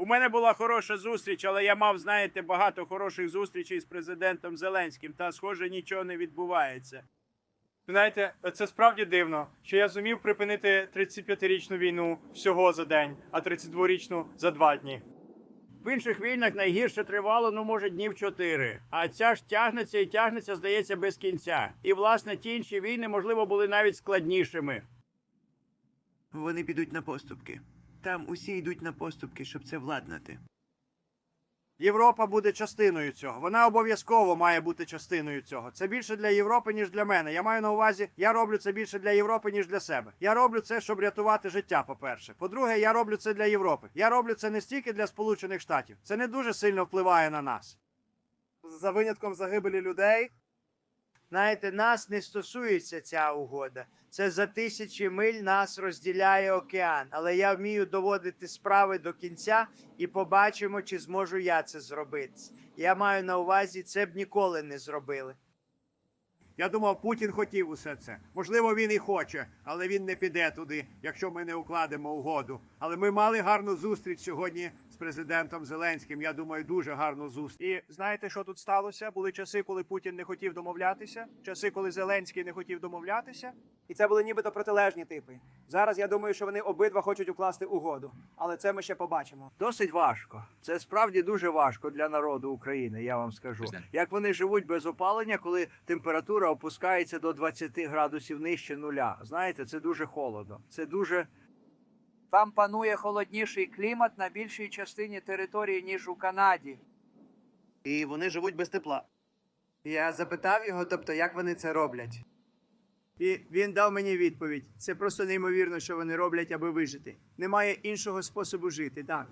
У мене була хороша зустріч, але я мав, знаєте, багато хороших зустрічей з президентом Зеленським, та схоже, нічого не відбувається. Знаєте, це справді дивно, що я зумів припинити 35-річну війну всього за день, а 32-річну за два дні. В інших війнах найгірше тривало, ну може, днів чотири. А ця ж тягнеться і тягнеться, здається, без кінця. І власне ті інші війни, можливо, були навіть складнішими. Вони підуть на поступки. Там усі йдуть на поступки, щоб це владнати. Європа буде частиною цього. Вона обов'язково має бути частиною цього. Це більше для Європи, ніж для мене. Я маю на увазі, я роблю це більше для Європи, ніж для себе. Я роблю це, щоб рятувати життя. По-перше, по-друге, я роблю це для Європи. Я роблю це не стільки для Сполучених Штатів. Це не дуже сильно впливає на нас. За винятком загибелі людей. Знаєте, нас не стосується ця угода. Це за тисячі миль нас розділяє океан. Але я вмію доводити справи до кінця і побачимо, чи зможу я це зробити. Я маю на увазі, це б ніколи не зробили. Я думав, Путін хотів усе це. Можливо, він і хоче, але він не піде туди, якщо ми не укладемо угоду. Але ми мали гарну зустріч сьогодні з президентом Зеленським. Я думаю, дуже гарну зустріч. І знаєте, що тут сталося? Були часи, коли Путін не хотів домовлятися, часи, коли Зеленський не хотів домовлятися. І це були нібито протилежні типи. Зараз я думаю, що вони обидва хочуть укласти угоду, але це ми ще побачимо. Досить важко. Це справді дуже важко для народу України, я вам скажу. Як вони живуть без опалення, коли температура опускається до 20 градусів нижче нуля. Знаєте, це дуже холодно. Це дуже Там панує холодніший клімат на більшій частині території, ніж у Канаді. І вони живуть без тепла. Я запитав його, тобто, як вони це роблять. І він дав мені відповідь. Це просто неймовірно, що вони роблять, аби вижити. Немає іншого способу жити. Так.